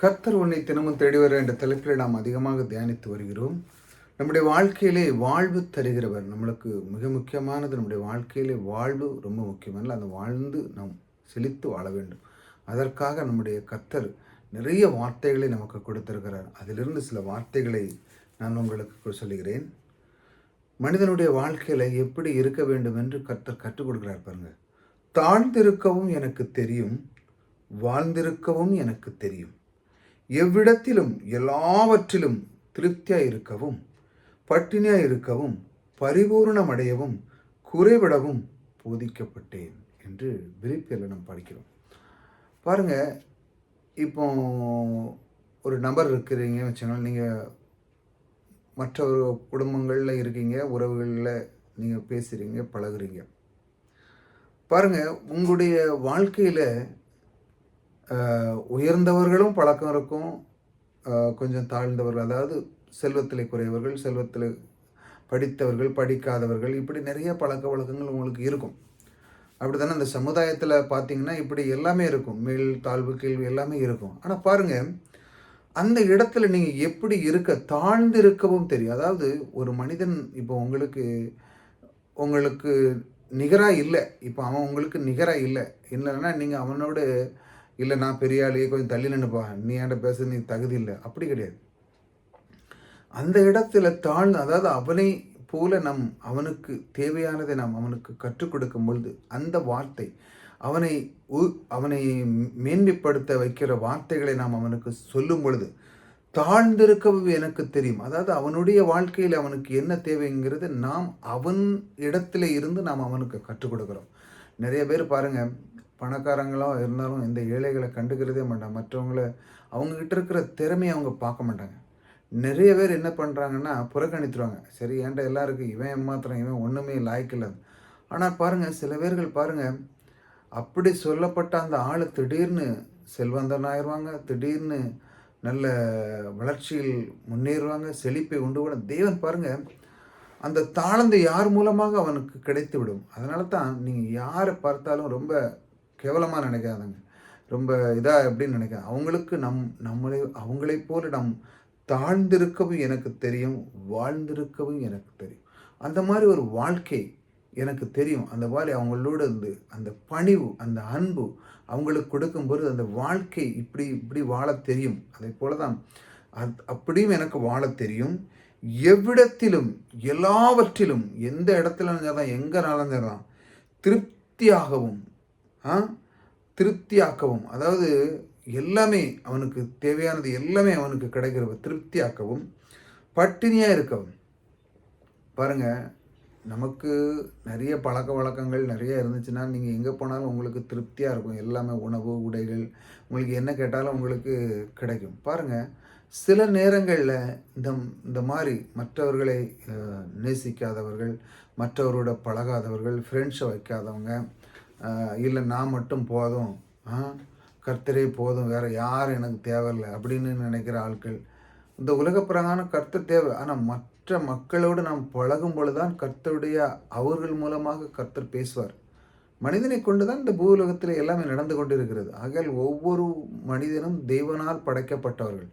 கர்த்தர் உன்னை தினமும் தேடி வர என்ற தலைப்பில் நாம் அதிகமாக தியானித்து வருகிறோம். நம்முடைய வாழ்க்கையிலே வாழ்வு தருகிறவர் நம்மளுக்கு மிக முக்கியமானது. நம்முடைய வாழ்க்கையிலே வாழ்வு ரொம்ப முக்கியமான அந்த வாழ்ந்து நாம் செழித்து வாழ வேண்டும். அதற்காக நம்முடைய கர்த்தர் நிறைய வார்த்தைகளை நமக்கு கொடுத்திருக்கிறார். அதிலிருந்து சில வார்த்தைகளை நான் உங்களுக்கு சொல்லுகிறேன். மனிதனுடைய வாழ்க்கையில் எப்படி இருக்க வேண்டும் என்று கர்த்தர் கற்றுக் கொடுக்கிறார் பாருங்கள் தாழ்ந்திருக்கவும் எனக்கு தெரியும் வாழ்ந்திருக்கவும் எனக்கு தெரியும். எவ்விடத்திலும் எல்லாவற்றிலும் திருப்தியாக இருக்கவும் பட்டினியாக இருக்கவும் பரிபூர்ணமடையவும் குறைவிடவும் போதிக்கப்பட்டேன் என்று விரிப்பில் நாம் படிக்கிறோம். பாருங்கள் இப்போ ஒரு நபர் இருக்கிறீங்க வச்சுக்கோங்க நீங்கள் மற்ற ஒரு குடும்பங்களில் இருக்கீங்க உறவுகளில் நீங்கள் பேசுகிறீங்க பழகுறீங்க. பாருங்கள் உங்களுடைய வாழ்க்கையில் உயர்ந்தவர்களும் பழக்கம் இருக்கும். கொஞ்சம் தாழ்ந்தவர்கள் அதாவது செல்வத்தில் குறையவர்கள் செல்வத்தில் படித்தவர்கள் படிக்காதவர்கள் இப்படி நிறைய பழக்க வழக்கங்கள் உங்களுக்கு இருக்கும். அப்படி தானே அந்த சமுதாயத்தில் பார்த்தீங்கன்னா இப்படி எல்லாமே இருக்கும். மேல் தாழ்வு கேள்வி எல்லாமே இருக்கும். ஆனால் பாருங்கள் அந்த இடத்துல நீங்கள் எப்படி இருக்க தாழ்ந்து இருக்கவும் தெரியும். அதாவது ஒரு மனிதன் இப்போ உங்களுக்கு உங்களுக்கு நிகராக இல்லை. இப்போ அவன் உங்களுக்கு நிகராக இல்லை. இல்லைன்னா நீங்கள் அவனோட இல்லை நான் பெரிய ஆளையே கொஞ்சம் தள்ளி நின்றுப்பா நீ ஏன்ட பேச நீ தகுதி இல்லை. அப்படி கிடையாது. அந்த இடத்துல தாழ்ந்து அதாவது அவனை போல நம் அவனுக்கு தேவையானதை நாம் அவனுக்கு கற்றுக் கொடுக்கும் பொழுது அந்த வார்த்தை அவனை உ- அவனை மேன்மைப்படுத்த வைக்கிற வார்த்தைகளை நாம் அவனுக்கு சொல்லும் பொழுது தாழ்ந்திருக்கவும் எனக்கு தெரியும். அதாவது அவனுடைய வாழ்க்கையில் அவனுக்கு என்ன தேவைங்கிறது நாம் அவன் இடத்துல இருந்து நாம் அவனுக்கு கற்றுக் கொடுக்குறோம். நிறைய பேர் பாருங்கள் பணக்காரங்களாக இருந்தாலும் இந்த ஏழைகளை கண்டுக்கிறதே மாட்டாங்க. மற்றவங்கள அவங்கக்கிட்ட இருக்கிற திறமையை அவங்க பார்க்க மாட்டாங்க. நிறைய பேர் என்ன பண்ணுறாங்கன்னா புறக்கணித்துருவாங்க. சரி ஏன்டா எல்லாருக்கும் இவன் மாத்திரம் இவன் ஒன்றுமே லாய்க்கில்ல ஆனால் பாருங்கள் சில பேர்கள் பாருங்கள் அப்படி சொல்லப்பட்ட அந்த ஆள் திடீர்னு செல்வந்தன் ஆயிடுவாங்க திடீர்னு நல்ல வளர்ச்சியில் முன்னேறுவாங்க செழிப்பை உண்டு கூட. தேவன் பாருங்கள் அந்த தாழ்ந்து யார் மூலமாக அவனுக்கு கிடைத்து விடும் அதனால தான் நீங்கள் யாரை பார்த்தாலும் ரொம்ப கேவலமாக நினைக்காதங்க. ரொம்ப இதாக எப்படின்னு நினைக்கிறேன் அவங்களுக்கு நம் நம்மளை அவங்களைப் போல நம் தாழ்ந்திருக்கவும் எனக்கு தெரியும் வாழ்ந்திருக்கவும் எனக்கு தெரியும். அந்த மாதிரி ஒரு வாழ்க்கை எனக்கு தெரியும். அந்த மாதிரி அவங்களோட இருந்து அந்த பணிவு அந்த அன்பு அவங்களுக்கு கொடுக்கும்போது அந்த வாழ்க்கை இப்படி இப்படி வாழ தெரியும். அதே போல தான் அத் அப்படியும் எனக்கு வாழ தெரியும். எவ்விடத்திலும் எல்லாவற்றிலும் எந்த இடத்துல இருந்தால் எங்கே நடந்தாதான் திருப்தியாகவும் திருப்தியாக்கவும். அதாவது எல்லாமே அவனுக்கு தேவையானது எல்லாமே அவனுக்கு கிடைக்கிறது திருப்தியாக்கவும் பட்டினியாக இருக்கவும். பாருங்கள் நமக்கு நிறைய பழக்க வழக்கங்கள் நிறைய இருந்துச்சுன்னா நீங்கள் எங்கே போனாலும் உங்களுக்கு திருப்தியாக இருக்கும். எல்லாமே உணவு உடைகள் உங்களுக்கு என்ன கேட்டாலும் உங்களுக்கு கிடைக்கும். பாருங்கள் சில நேரங்களில் இந்த இந்த மாதிரி மற்றவர்களை நேசிக்காதவர்கள் மற்றவரோட பழகாதவர்கள் ஃப்ரெண்ட்ஸை வைக்காதவங்க இல்லை நான் மட்டும் போதும். கர்த்தரே போதும். வேறு யார் எனக்கு தேவையில்லை அப்படின்னு நினைக்கிற ஆட்கள். இந்த உலகப்பிரகான கர்த்தர் தேவை. ஆனால் மற்ற மக்களோடு நாம் பழகும் பொழுதுதான் கர்த்தருடைய அவர்கள் மூலமாக கர்த்தர் பேசுவார். மனிதனை கொண்டு தான் இந்த பூலோகத்தில் எல்லாமே நடந்து கொண்டிருக்கிறது. ஆகையால் ஒவ்வொரு மனிதனும் தெய்வனால் படைக்கப்பட்டவர்கள்.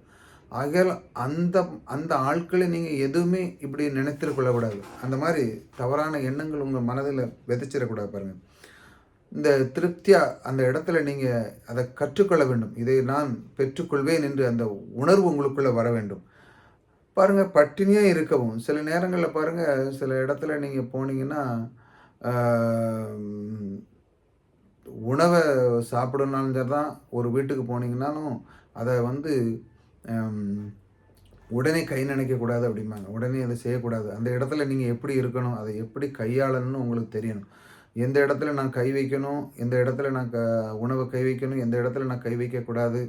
ஆகையால் அந்த அந்த ஆட்களை நீங்கள் எதுவுமே இப்படி நினைத்திருக்கொள்ளக்கூடாது. அந்த மாதிரி தவறான எண்ணங்கள் உங்கள் மனதில் விதைச்சிடக்கூடாது பாருங்கள் இந்த திருப்தியாக அந்த இடத்துல நீங்கள் அதை கற்றுக்கொள்ள வேண்டும். இதை நான் பெற்றுக்கொள்வேன் என்று அந்த உணர்வு உங்களுக்குள்ளே வர வேண்டும். பாருங்கள் பட்டினியாக இருக்கவும். சில நேரங்களில் பாருங்கள் சில இடத்துல நீங்கள் போனீங்கன்னா உணவை சாப்பிடணும்னாலும் சரி தான் ஒரு வீட்டுக்கு போனீங்கன்னாலும் அதை வந்து உடனே கை நினைக்கக்கூடாது அப்படிம்பாங்க. உடனே அதை செய்யக்கூடாது. அந்த இடத்துல நீங்கள் எப்படி இருக்கணும் அதை எப்படி கையாளணும்னு உங்களுக்கு தெரியணும். எந்த இடத்துல நான் கை வைக்கணும் எந்த இடத்துல நான் க உணவை கை வைக்கணும் எந்த இடத்துல நான் கை வைக்கக்கூடாது.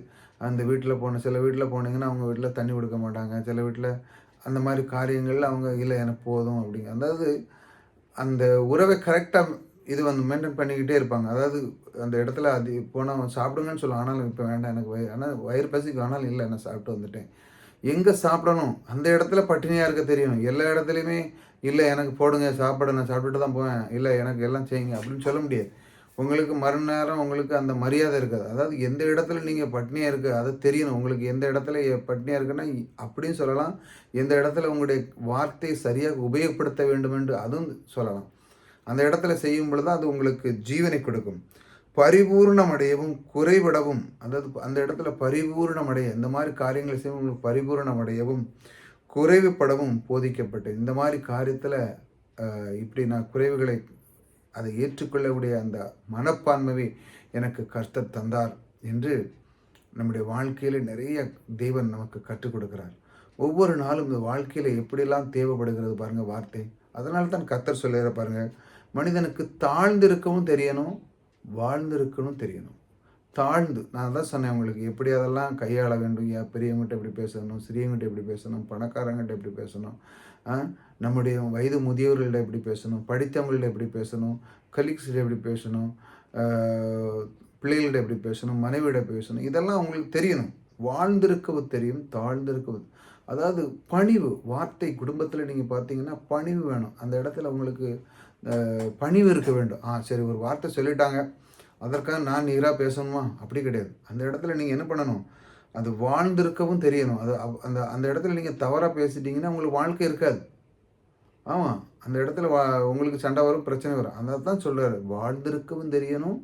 அந்த வீட்டில் போன சில வீட்டில் போனீங்கன்னா அவங்க வீட்டில் தண்ணி கொடுக்க மாட்டாங்க. சில வீட்டில் அந்த மாதிரி காரியங்கள் அவங்க இல்லை எனக்கு போதும் அப்படிங்க அதாவது அந்த உறவை கரெக்டாக இது வந்து மெயின்டைன் பண்ணிக்கிட்டே இருப்பாங்க. அதாவது அந்த இடத்துல அது போனால் சாப்பிடுங்கன்னு சொல்லுவாங்க. ஆனாலும் இப்போ வேண்டாம் எனக்கு வயிறு ஆனால் வயிறு பசிக்கு ஆனாலும் இல்லை நான் சாப்பிட்டு வந்துட்டேன். எங்கே சாப்பிடணும்? அந்த இடத்துல பட்டினியாக இருக்க தெரியும் எல்லா இடத்துலையுமே இல்லை எனக்கு போடுங்க சாப்பாடு நான் சாப்பிட்டுட்டு தான் போவேன். இல்லை எனக்கு எல்லாம் செய்யுங்க. அப்படின்னு சொல்ல முடியாது. உங்களுக்கு மறுநேரம் உங்களுக்கு அந்த மரியாதை இருக்காது. அதாவது எந்த இடத்துல நீங்கள் பட்னியாக இருக்குது அது தெரியணும். உங்களுக்கு எந்த இடத்துல எ- பட்னியாக இருக்குன்னா அப்படின்னு அப்படியும் சொல்லலாம். எந்த இடத்துல உங்களுடைய வார்த்தையை சரியாக உபயோகப்படுத்த வேண்டும் என்று அதுவும் சொல்லலாம். அந்த இடத்துல செய்யும் பொழுது அது உங்களுக்கு ஜீவனை கொடுக்கும். பரிபூர்ணமடையவும் குறைவிடவும் அதாவது அந்த இடத்துல பரிபூர்ணமடைய இந்த மாதிரி காரியங்களை செய்யும் உங்களுக்கு பரிபூர்ணமடையவும் குறைவுபடவும் போதிக்கப்பட்டது இந்த மாதிரி காரியத்தில் இப்படி நான் குறைவுகளை அதை ஏற்றுக்கொள்ளக்கூடிய அந்த மனப்பான்மையை எனக்கு கர்த்தர் தந்தார் என்று நம்முடைய வாழ்க்கையில் நிறைய தெய்வன் நமக்கு கற்றுக் கொடுக்கிறார். ஒவ்வொரு நாளும் இந்த வாழ்க்கையில் எப்படிலாம் தேவைப்படுகிறது பாருங்கள் வார்த்தை. அதனால தான் கத்தர் சொல்லுகிற பாருங்கள் மனிதனுக்கு தாழ்ந்திருக்கவும் தெரியணும் வாழ்ந்திருக்கணும் தெரியணும். தாழ்ந்து நான் தான் சொன்னேன் உங்களுக்கு எப்படி அதெல்லாம் கையாள வேண்டும் யா பெரியவங்ககிட்ட எப்படி பேசணும் சிறியவங்ககிட்ட எப்படி பேசணும் பணக்காரங்கிட்ட எப்படி பேசணும் நம்முடைய வயது முதியவர்கள்ட்ட எப்படி பேசணும் படித்தவங்கள்ட்ட எப்படி பேசணும் கலீக்ஸ்கிட்ட எப்படி பேசணும் பிள்ளைகள்கிட்ட எப்படி பேசணும் மனைவியிட பேசணும் இதெல்லாம் உங்களுக்கு தெரியணும். வாழ்ந்திருக்கவு தெரியும் தாழ்ந்திருக்கவு அதாவது பணிவு வார்த்தை குடும்பத்தில் நீங்கள் பார்த்தீங்கன்னா பணிவு வேணும். அந்த இடத்துல உங்களுக்கு பணிவு இருக்க வேண்டும். ஆ சரி ஒரு வார்த்தை சொல்லிட்டாங்க. அதற்காக நான் நீராக பேசணுமா? அப்படி கிடையாது. அந்த இடத்துல நீங்கள் என்ன பண்ணணும்? அது வாழ்ந்திருக்கவும் தெரியணும். அது அந்த அந்த இடத்துல நீங்கள் தவறாக பேசிட்டீங்கன்னா உங்களுக்கு வாழ்க்கை இருக்காது. ஆமாம் அந்த இடத்துல வா உங்களுக்கு சண்டை வரும் பிரச்சனை வரும். அதை தான் சொல்கிறார் வாழ்ந்திருக்கவும் தெரியணும்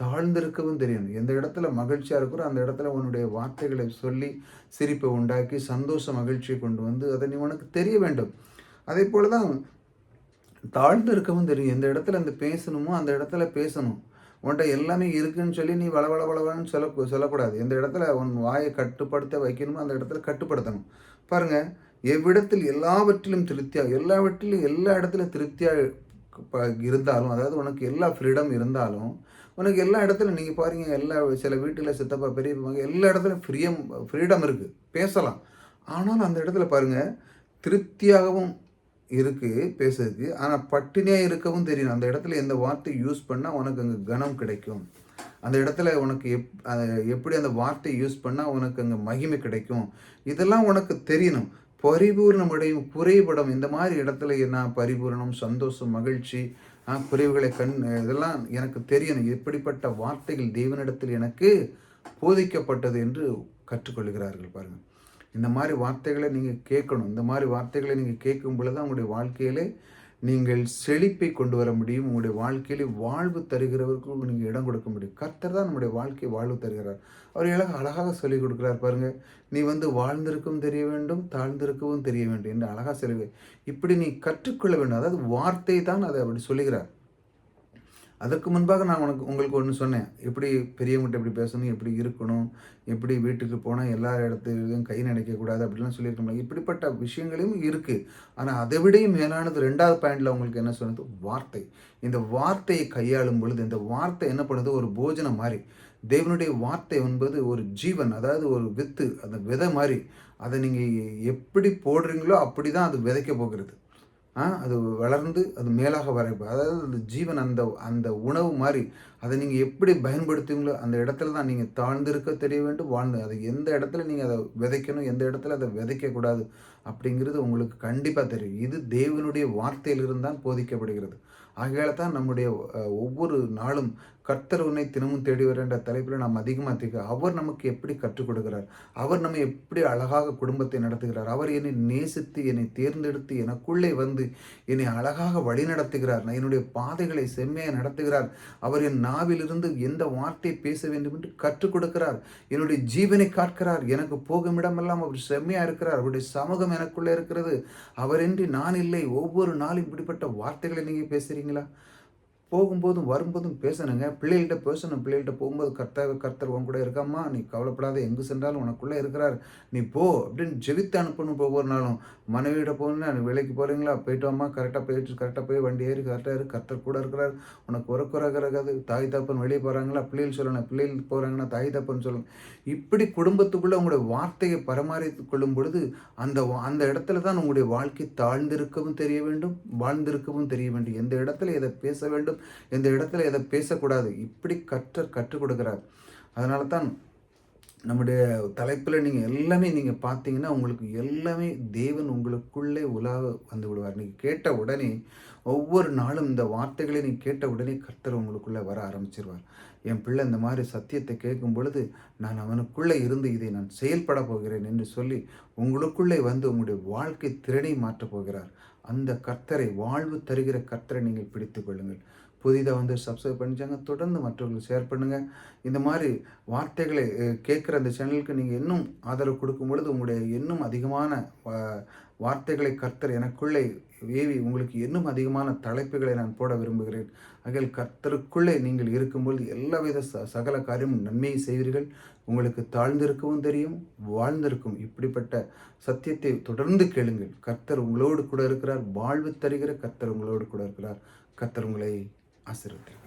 தாழ்ந்திருக்கவும் தெரியணும். எந்த இடத்துல மகிழ்ச்சியாக இருக்கிறோ அந்த இடத்துல உன்னுடைய வார்த்தைகளை சொல்லி சிரிப்பை உண்டாக்கி சந்தோஷ மகிழ்ச்சியை கொண்டு வந்து அதை நீ உனக்கு தெரிய வேண்டும். அதே போல தான் தாழ்ந்து இருக்கவும் தெரியும். எந்த இடத்துல அந்த பேசணுமோ அந்த இடத்துல பேசணும். உன்கிட்ட எல்லாமே இருக்குன்னு சொல்லி நீ வள வள சொல்ல சொல்லக்கூடாது. எந்த இடத்துல உன் வாயை கட்டுப்படுத்த வைக்கணுமோ அந்த இடத்துல கட்டுப்படுத்தணும். பாருங்கள் எவ்விடத்தில் எல்லாவற்றிலும் திருப்தியாக எல்லாவற்றிலும் எல்லா இடத்துலையும் திருப்தியாக இருந்தாலும் அதாவது உனக்கு எல்லா ஃப்ரீடம் இருந்தாலும் உனக்கு எல்லா இடத்துல நீங்கள் பாருங்க எல்லா சில வீட்டில் சித்தப்பா பெரியப்பா எல்லா இடத்துலையும் ஃப்ரீயம் ஃப்ரீடம் இருக்குது பேசலாம். ஆனாலும் அந்த இடத்துல பாருங்கள் திருப்தியாகவும் இருக்குது பேசுறதுக்கு. ஆனால் பட்டினியாக இருக்கவும் தெரியும் அந்த இடத்துல எந்த வார்த்தை யூஸ் பண்ணால் உனக்கு அங்கே கனம் கிடைக்கும். அந்த இடத்துல உனக்கு எப் எப்படி அந்த வார்த்தை யூஸ் பண்ணால் உனக்கு அங்கே மகிமை கிடைக்கும். இதெல்லாம் உனக்கு தெரியணும். பரிபூர்ணமடையும் குறைபடம். இந்த மாதிரி இடத்துல நான் பரிபூரணம் சந்தோஷம் மகிழ்ச்சி குறைவுகளை கண் இதெல்லாம் எனக்கு தெரியணும். எப்படிப்பட்ட வார்த்தைகள் தெய்வனிடத்தில் எனக்கு போதிக்கப்பட்டது என்று கற்றுக்கொள்கிறார்கள் பாருங்கள் இந்த மாதிரி வார்த்தைகளை நீங்கள் கேட்கணும். இந்த மாதிரி வார்த்தைகளை நீங்கள் கேட்கும் பொழுது உங்களுடைய வாழ்க்கையிலே நீங்கள் செழிப்பை கொண்டு வர முடியும். உங்களுடைய வாழ்க்கையிலே வாழ்வு தருகிறவருக்கு நீங்கள் இடம் கொடுக்க முடியும். கர்த்தர் தான் நம்முடைய வாழ்க்கையை வாழ்வு தருகிறார். அவர் இழக அழகாக சொல்லிக் கொடுக்குறார் பாருங்கள் நீ வந்து வாழ்ந்திருக்கவும் தெரிய வேண்டும் தாழ்ந்திருக்கவும் தெரிய வேண்டும் என்று அழகாக சொல்லுவேன். இப்படி நீ கற்றுக்கொள்ள வேண்டும். அதாவது வார்த்தை தான் அதை அப்படி சொல்லுகிறார். அதற்கு முன்பாக நான் உனக்கு உங்களுக்கு ஒன்று சொன்னேன். எப்படி பெரியவங்ககிட்ட எப்படி பேசணும் எப்படி இருக்கணும் எப்படி வீட்டுக்கு போனால் எல்லா இடத்துலையும் கை நினைக்கக்கூடாது அப்படிலாம் சொல்லியிருக்கோம் இப்படிப்பட்ட விஷயங்களையும் இருக்குது ஆனால் அதை விடையும் மேலானது ரெண்டாவது பாயிண்டில் உங்களுக்கு என்ன சொன்னது? வார்த்தை. இந்த வார்த்தையை கையாளும் பொழுது இந்த வார்த்தை என்ன பண்ணுது? ஒரு போஜனம் மாதிரி. தேவனுடைய வார்த்தை என்பது ஒரு ஜீவன் அதாவது ஒரு வித்து அந்த விதை மாதிரி. அதை நீங்கள் எப்படி போடுறீங்களோ அப்படி தான் அது விதைக்க போகிறது. அது வளர்ந்து அது மேலாக வர அதாவது அந்த ஜீவன் அந்த அந்த உணவு மாதிரி அதை நீங்கள் எப்படி பயன்படுத்துவீங்களோ அந்த இடத்துல தான் நீங்கள் தாழ்ந்திருக்க தெரிய வேண்டும் வாழ்ந்து அது எந்த இடத்துல நீங்கள் அதை விதைக்கணும் எந்த இடத்துல அதை விதைக்கக்கூடாது அப்படிங்கிறது உங்களுக்கு கண்டிப்பாக தெரியும். இது தேவனுடைய வார்த்தையிலிருந்து தான் போதிக்கப்படுகிறது. ஆகையால் தான் நம்முடைய ஒவ்வொரு நாளும் கர்த்தர் உன்னை தினமும் தேடி வர என்ற தலைப்பில் நாம் அதிகமாக திக்க அவர் நமக்கு எப்படி கற்றுக் கொடுக்கிறார்? அவர் நம்ம எப்படி அழகாக குடும்பத்தை நடத்துகிறார்? அவர் என்னை நேசித்து என்னை தேர்ந்தெடுத்து எனக்குள்ளே வந்து என்னை அழகாக வழி நடத்துகிறார் நான் என்னுடைய பாதைகளை செம்மையாக நடத்துகிறார். அவர் என் நாவிலிருந்து எந்த வார்த்தையை பேச வேண்டும் என்று கற்றுக் கொடுக்கிறார். என்னுடைய ஜீவனை காக்கிறார். எனக்கு போகும் இடமெல்லாம் அவர் செம்மையாக இருக்கிறார். அவருடைய சமூகம் எனக்குள்ளே இருக்கிறது. அவரின்றி நான் இல்லை. ஒவ்வொரு நாளும் இப்படிப்பட்ட வார்த்தைகளை நீங்கள் பேசுகிறீங்களா போகும்போதும் வரும்போதும் பேசணுங்க. பிள்ளைகள்கிட்ட பேசணும். பிள்ளைகள்கிட்ட போகும்போது கர்த்தாக கர்த்தர் உன் கூட இருக்காம்மா. நீ கவலைப்படாத எங்கு சென்றாலும் உனக்குள்ளே இருக்கிறார். நீ போ அப்படின்னு ஜெபித்து அனுப்பணும் ஒவ்வொரு நாளும். மனைவியிட போகணுன்னா வேலைக்கு போகிறீங்களா போயிட்டு வாம்மா. கரெக்டாக போயிட்டு கரெக்டாக போய் வண்டி ஏறி கரெக்டாக இரு கர்த்தர் கூட இருக்கிறார். உனக்கு ஒரு குறை தாய் தப்பன் வெளியே போகிறாங்களா பிள்ளைகள் சொல்லணும். பிள்ளைகள் போகிறாங்கன்னா தாய் தப்பன் சொல்லணும். இப்படி குடும்பத்துக்குள்ளே உங்களுடைய வார்த்தையை பராமரித்து கொள்ளும் பொழுது அந்த வா- அந்த இடத்துல தான் உங்களுடைய வாழ்க்கை தாழ்ந்திருக்கவும் தெரிய வேண்டும் வாழ்ந்திருக்கவும் தெரிய வேண்டும். எந்த இடத்துல இதை பேச வேண்டும் இந்த இடத்துல எதை பேசக்கூடாது. இப்படி கற்றர் கற்றுக் கொடுக்குறார். அதனால தான் நம்முடைய தலைப்பில் நீங்கள் எல்லாமே நீங்கள் பார்த்தீங்கன்னா உங்களுக்கு எல்லாமே தேவன் உங்களுக்குள்ளே உலாவ வந்து விடுவார். நீங்கள் கேட்ட உடனே ஒவ்வொரு நாளும் இந்த வார்த்தைகளை நீ கேட்ட உடனே கர்த்தர் உங்களுக்குள்ளே வர ஆரம்பிச்சிருவார். என் பிள்ளை இந்த மாதிரி சத்தியத்தை கேட்கும் பொழுது நான் அவனுக்குள்ளே இருந்து இதை நான் செயல்பட போகிறேன் என்று சொல்லி உங்களுக்குள்ளே வந்து உங்களுடைய வாழ்க்கை திறனை மாற்றப் போகிறார். அந்த கர்த்தரை வாழ்வு தருகிற கர்த்தரை நீங்கள் பிடித்து கொள்ளுங்கள். புதிதாக வந்து சப்ஸ்கிரைப் பண்ணிச்சாங்க தொடர்ந்து மற்றவர்களுக்கு ஷேர் பண்ணுங்கள் இந்த மாதிரி வார்த்தைகளை கேட்குற அந்த சேனலுக்கு நீங்கள் இன்னும் ஆதரவு கொடுக்கும் பொழுது உங்களுடைய இன்னும் அதிகமான வார்த்தைகளை கர்த்தர் எனக்குள்ளே ஏவி உங்களுக்கு இன்னும் அதிகமான தலைப்புகளை நான் போட விரும்புகிறேன். ஆகிய கர்த்தருக்குள்ளே நீங்கள் இருக்கும்போது எல்லாவித ச சகல காரியமும் நன்மையை செய்வீர்கள். உங்களுக்கு தாழ்ந்திருக்கவும் தெரியும் வாழ்ந்திருக்கும். இப்படிப்பட்ட சத்தியத்தை தொடர்ந்து கேளுங்கள். கர்த்தர் உங்களோடு கூட இருக்கிறார் வாழ்வு தருகிற கர்த்தர் உங்களோடு கூட இருக்கிறார். கர்த்தர் உங்களை asertivo.